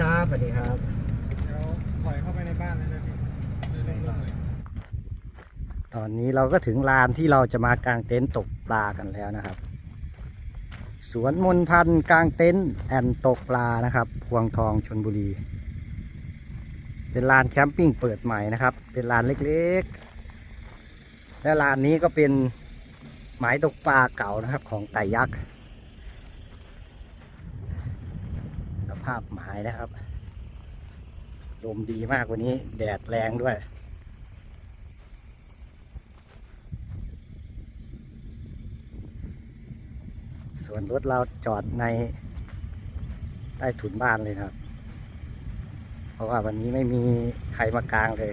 ครับสวัสดีครับเดี๋ยวปล่อยเข้าไปในบ้านเลยนะพี่เล่นๆเลยตอนนี้เราก็ถึงลานที่เราจะมากางเต็นท์ตกปลากันแล้วนะครับ สวนมนพันธ์กางเต็นท์แอนตกปลานะครับพวงทองชนบุรี เป็นลานแคมปิ้งเปิดใหม่นะครับ เป็นลานเล็กๆ และลานนี้ก็เป็นหมายตกปลาเก่านะครับของไต่ยักษ์ส ภาพหมายนะครับ ลมดีมากวันนี้ แดดแรงด้วย ส่วนรถเราจอดในใต้ถุนบ้านเลยครับ เพราะว่าวันนี้ไม่มีใครมากลางเลย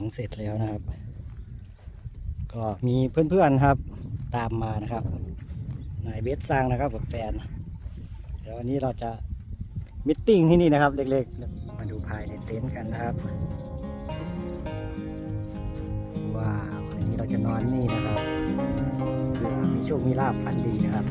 ของเสร็จแล้วนะครับ ก็มีเพื่อนๆครับ ตามมานะครับนายเบสสร้างนะครับกับแฟนเดี๋ยววันนี้เราจะมิทติ้งที่นี่นะครับ เล็กๆ มาดูภายในเต็นท์กันนะครับ ว้าววันนี้เราจะนอนนี่นะครับเพื่อมีโชคมีลาบฝันดีนะครับ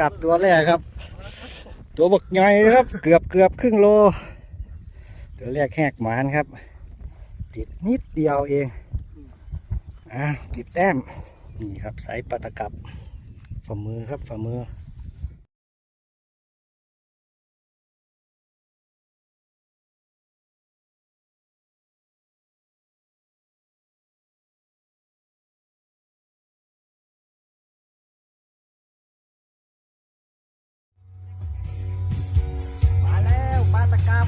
กลับตัวแรกครับ ตัวบกใหญ่นะครับ เกือบเกือบครึ่งโล ตัวแรกแหกหมานครับ ติดนิดเดียวเองอะติดแต้ม นี่ครับสายปลาตะกับฝ่ามือครับฝ่ามือ ตะกรับ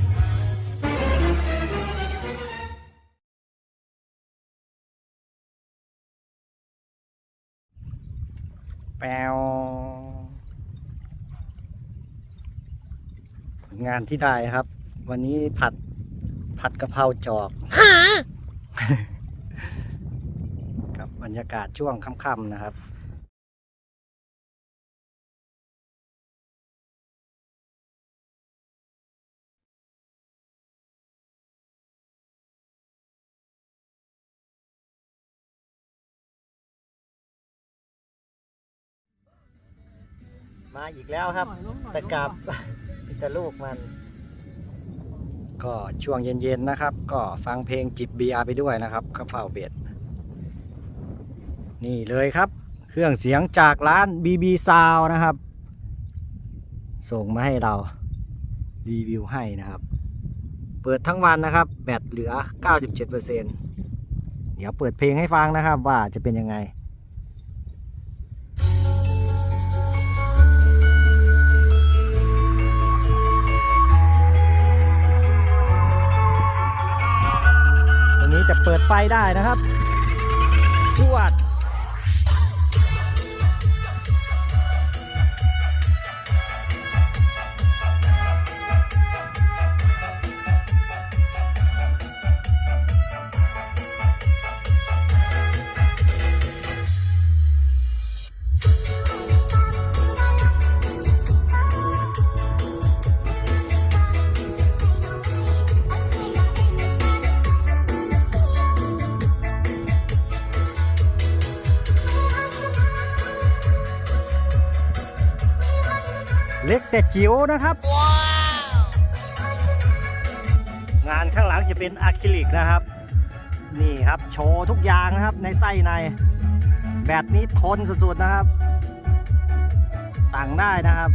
แปวผลงานที่ได้ครับ วันนี้ผัดผัดกะเพราจอกกับบรรยากาศช่วงค่ำๆนะครับ มาอีกแล้วครับแต่กลับแต่ลูกมัน ก็ช่วงเย็นๆนะครับ ก็ฟังเพลงจิบเบียร์ไปด้วยนะครับข้าวเฝ้าเบ็ด นี่เลยครับ เครื่องเสียงจากร้าน BB Sound นะครับ ส่งมาให้เรารีวิวให้นะครับ เปิดทั้งวันนะครับ แบตเหลือ 97%เดี๋ยวเปิดเพลงให้ฟังนะครับว่าจะเป็นยังไง จะเปิดไฟได้นะครับจวด จิ๋วนะครับ งานข้างหลังจะเป็นอะคริลิกนะครับ นี่ครับโชว์ทุกอย่างนะครับในไส้ใน แบบนี้ทนสุดๆนะครับ สั่งได้นะครับ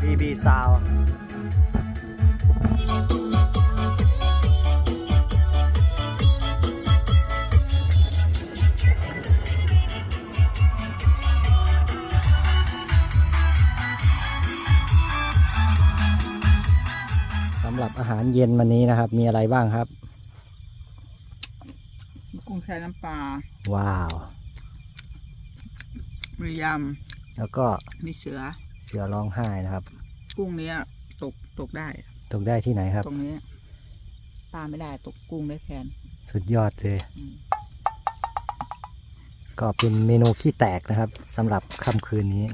BB Sound ำหรับอาหารเย็นวันนี้นะครับ มีอะไรบ้างครับ กุ้งแช่น้ำปลา ว้าวมียแล้วก็ำมีเสือ เสือร้องไห้นะครับ กุ้งเนี้ยตกตกได้ ตกได้ที่ไหนครับ ตรงนี้ปลาไม่ได้ตกกุ้งได้แทน สุดยอดเลย อืม ก็เป็นเมนูขี้แตกนะครับสำหรับค่ำคืนนี้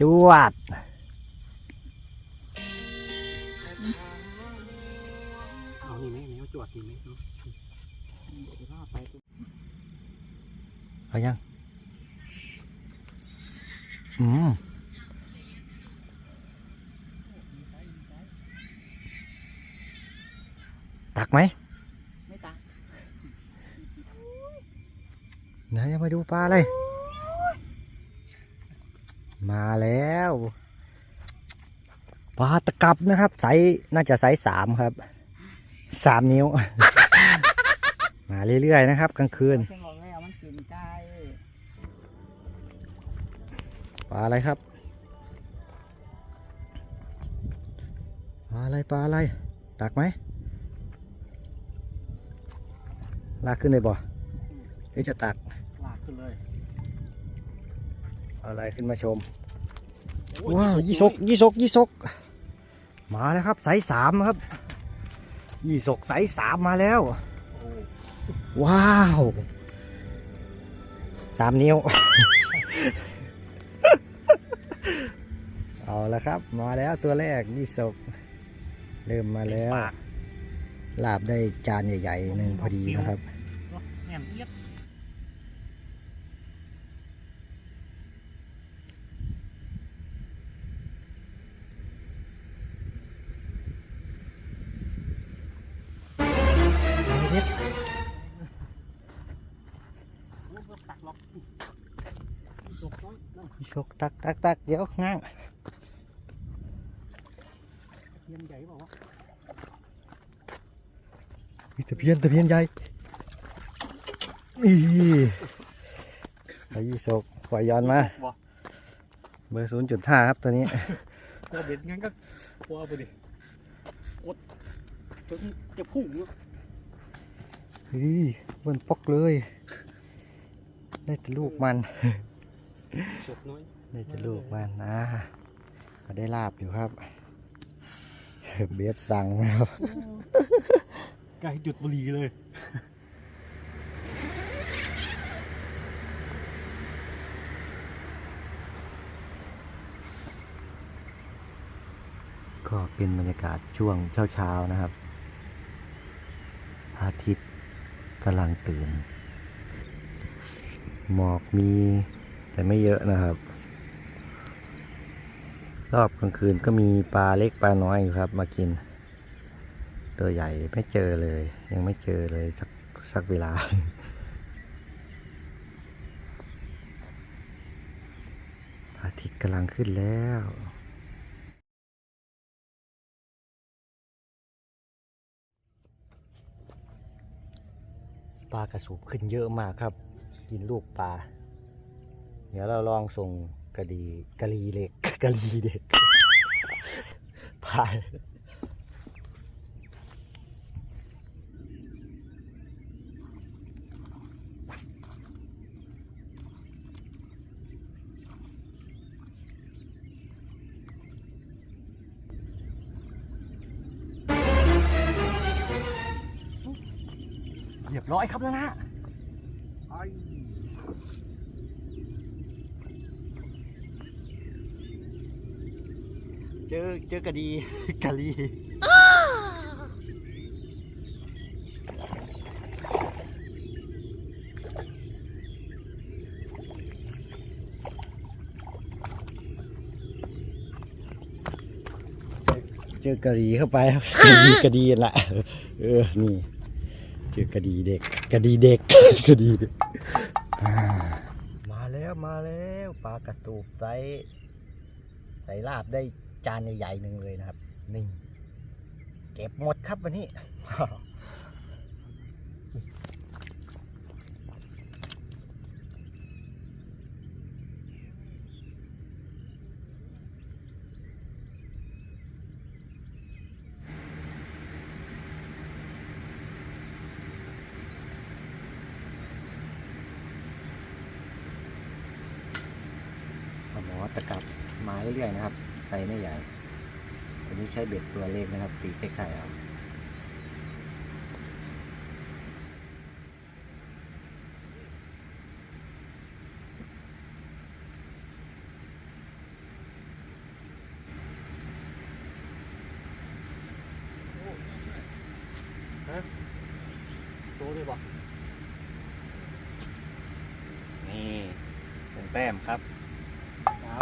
จวด วจวดนี่ไหมเนาะเดี๋ยวว่าไปเอายัง อืมตักไหม ไม่ตาไหนเอามาดูปลาเลย มาแล้วปลาตะกับนะครับไซส์น่าจะไซส์สามครับ สามนิ้ว มาเรื่อยๆนะครับ กลางคืนเส้นหลอดแล้วมันกินไก่ปลาอะไรครับปลาอะไรปลาอะไรตักไหมลากขึ้นเลยบ่หรือจะตักลากขึ้นเลยเอาอะไรขึ้นมาชมโอ้ยว้าวยี่สกยี่สกยี่สกมาแล้วครับสายสามครับ ยี่สกสายสามมาแล้วโอ้ว้าวสามนิ้ว เอาละครับ มาแล้วตัวแรกยี่สกเริ่มมาแล้วปากลาบได้จานใหญ่ๆหนึ่งพอดีนะครับแหนมเอียด เดี๋ยวง้างเทียนใหญ่บอกว่ามีตะเพียนตะเพียนใหญ่อีไอ้ยี่สกปล่อยย้อนมาบอกเบอร์ศูนย์จุดห้าครับตัวนี้กลัวเบ็ดงั้นก็กลัวเอาไปดิกดจนจะพุ่งเนอะเฮ้ยเบิ้นปอกเลย ได้แต่ลูกมันสดน้อย ได้แต่ลูกมันนะก็ได้ลาบอยู่ครับ เบสสั่งนะครับใกล้จุดบุหรี่เลยก็เป็นบรรยากาศช่วงเช้าๆนะครับพระอาทิตย์กำลังตื่น หมอกมีแต่ไม่เยอะนะครับ รอบกลางคืนก็มีปลาเล็กปลาน้อยอยู่ครับ มากิน ตัวใหญ่ไม่เจอเลย ยังไม่เจอเลยสักสักเวลา อาทิตย์กำลังขึ้นแล้วปลากระสูบขึ้นเยอะมากครับ กินลูกปลา เดี๋ยวเราลองส่งกระดีกะลีเล็กกะลีเด็ก พาย เรียบร้อยครับแล้วนะ จอเจอกระดีกะลีเจอกระดีเข้าไปครับกระดีกระดีละเออนี่เจอกระดีเด็กกระดีเด็กกระดีเด็กอ่ามาแล้วมาแล้วปลากระตูบไซส์ใส่ลาบได้ จานใหญ่ๆหนึ่งเลยนะครับ นี่เก็บหมดครับวันนี้ปลาหมอตะกับไม้เรื่อยๆนะครับไซ ส์ไม่ใหญ่ตัวนี้ใช้เบ็ดตัวเล็กนะครับ ตีใกล้ๆเอาโตเลยบอกนี่เป็นแต้มครับ เช้า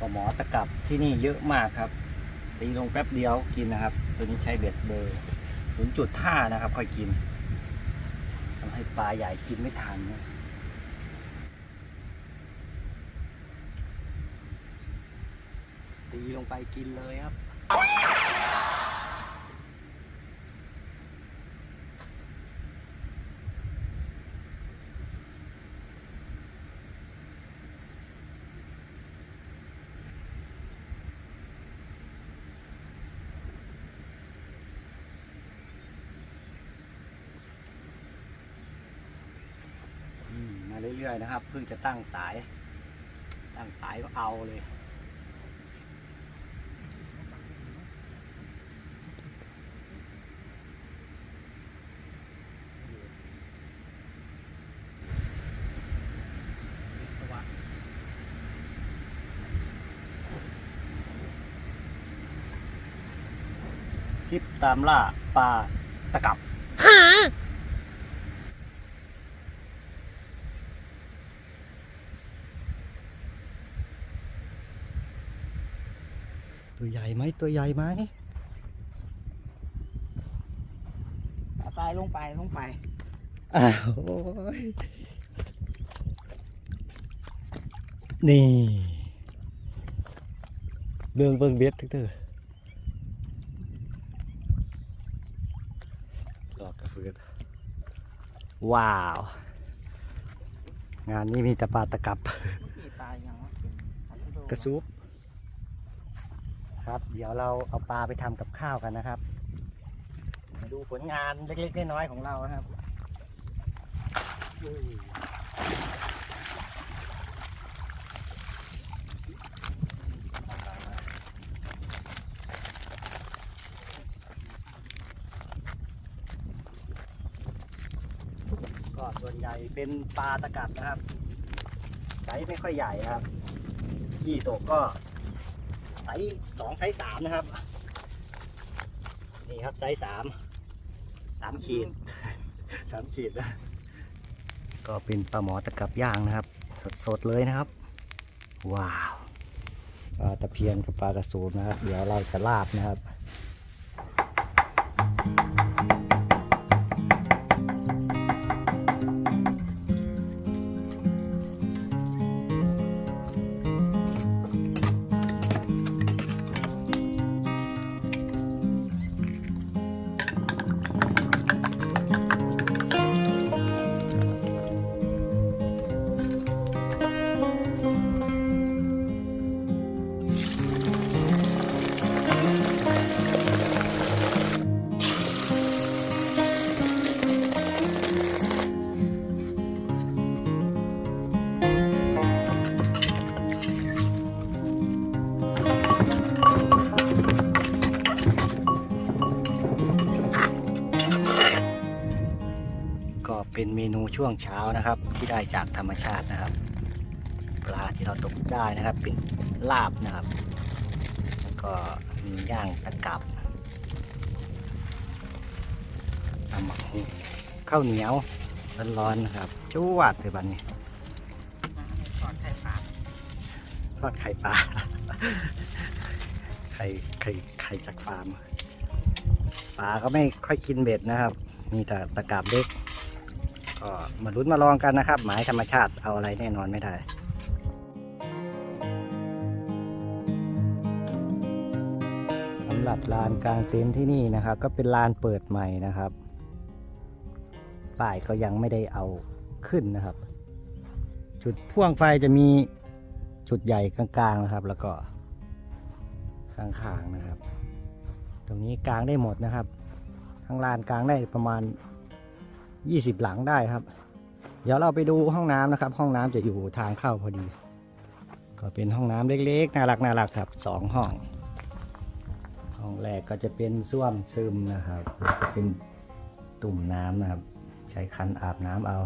ปลาหมอ ตะกับที่นี่เยอะมากครับตีลงแป๊บเดียวกินนะครับ ตัวนี้ใช้เบ็ดเบอร์ศูนะครับค่อยกินทำให้ปลาใหญ่กินไม่ทันนะตีลงไปกินเลยครับ อืมมา เรื่อยๆนะครับ เพิ่งจะตั้งสาย ตั้งสายก็เอาเลยทริปตามล่าปลาตะกับ ตัวใหญ่ไหมตัวใหญ่ไหมเอาไปลงไปลงไปอ้าวโอ้ยนี่เดิงเบิ่งเบ็ดทึกเด้อหลอกกระเฟือว้าว งานนี้มีแต่ปลาตะกับขี่ตายยังวะกระซุบ ครับ เดี๋ยวเราเอาปลาไปทำกับข้าวกันนะครับ มาดูผลงานเล็กๆน้อยๆของเรานะครับก็ส่วนใหญ่เป็นปลาตะกัดนะครับไซส์ไม่ค่อยใหญ่ครับ ยี่โศกก็ ไซส์สองไซส์สามนะครับ นี่ครับไซส์สามสามขีดสามขีดนะก็เป็นปลาหมอตะกับย่างนะครับ สดๆเลยนะครับ ว้าวปลาตะเพียนกับปลากระสูนนะครับ เดี๋ยวเราจะลาบนะครับ ช่วงเช้านะครับ ที่ได้จากธรรมชาตินะครับ ปลาที่เราตกได้นะครับ เป็นลาบนะครับ แล้วก็มีย่างตะกับตำหมักหุ่งข้าวเหนียวร้อนๆนะครับจวดเลยบันนี้ทอดไข่ปลาทอดไข่ปลาไข่ไข่ไข่จากฟาร์มปลาก็ไม่ค่อยกินเบ็ดนะครับ มีแต่ตะกราบเล็ก ก็มาลุ้นมาลองกันนะครับ หมายธรรมชาติเอาอะไรแน่นอนไม่ได้สำหรับลานกลางเต็นท์ที่นี่นะครับ ก็เป็นลานเปิดใหม่นะครับ ป้ายก็ยังไม่ได้เอาขึ้นนะครับ จุดพ่วงไฟจะมีจุดใหญ่กลางๆนะครับ แล้วก็ข้างๆนะครับ ตรงนี้กลางได้หมดนะครับ ทั้งลานกลางได้ประมาณ 20 หลังได้ครับ เดี๋ยวเราไปดูห้องน้ำนะครับ ห้องน้ำจะอยู่ทางเข้าพอดี ก็เป็นห้องน้ำเล็กๆ น่ารักน่ารักครับสองห้อง ห้องแรกก็จะเป็นส้วมซึมนะครับ เป็นตุ่มน้ำนะครับ ใช้คันอาบน้ำเอา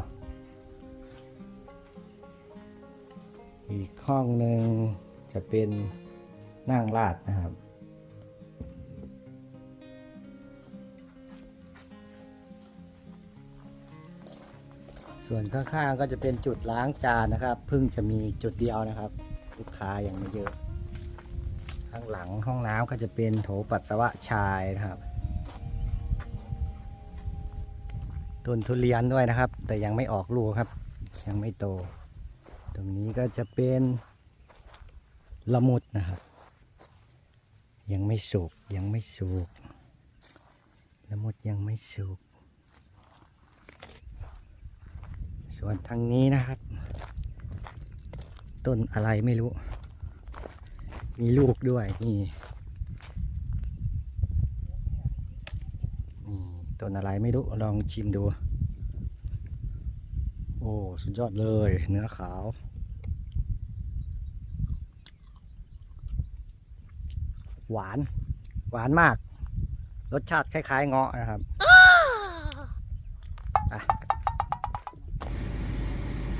อีกห้องหนึ่งจะเป็นนั่งลาดนะครับ ส่วนข้างๆก็จะเป็นจุดล้างจานนะครับเพิ่งจะมีจุดเดียวนะครับ ลูกค้ายังไม่เยอะ ข้างหลังห้องน้ำก็จะเป็นโถปัสสาวะชายนะครับต้นทุเรียนด้วยนะครับ แต่ยังไม่ออกลูกครับ ยังไม่โต ตรงนี้ก็จะเป็นละมุดนะครับ ยังไม่สุกยังไม่สุกละมุดยังไม่สุก ส่วนทางนี้นะครับ ต้นอะไรไม่รู้ มีลูกด้วยนี่นี่ต้นอะไรไม่รู้ ลองชิมดู โอ้ สุดยอดเลย เนื้อขาวหวาน หวานมาก รสชาติคล้าย ๆ เงาะนะครับ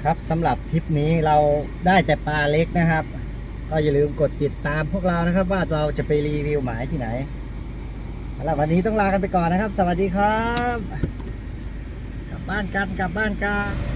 ครับสำหรับทริปนี้เราได้แต่ปลาเล็กนะครับ ก็อย่าลืมกดติดตามพวกเรานะครับ ว่าเราจะไปรีวิวหมายที่ไหนสำหรับวันนี้ต้องลากันไปก่อนนะครับ สวัสดีครับ กลับบ้านกันกลับบ้านกัน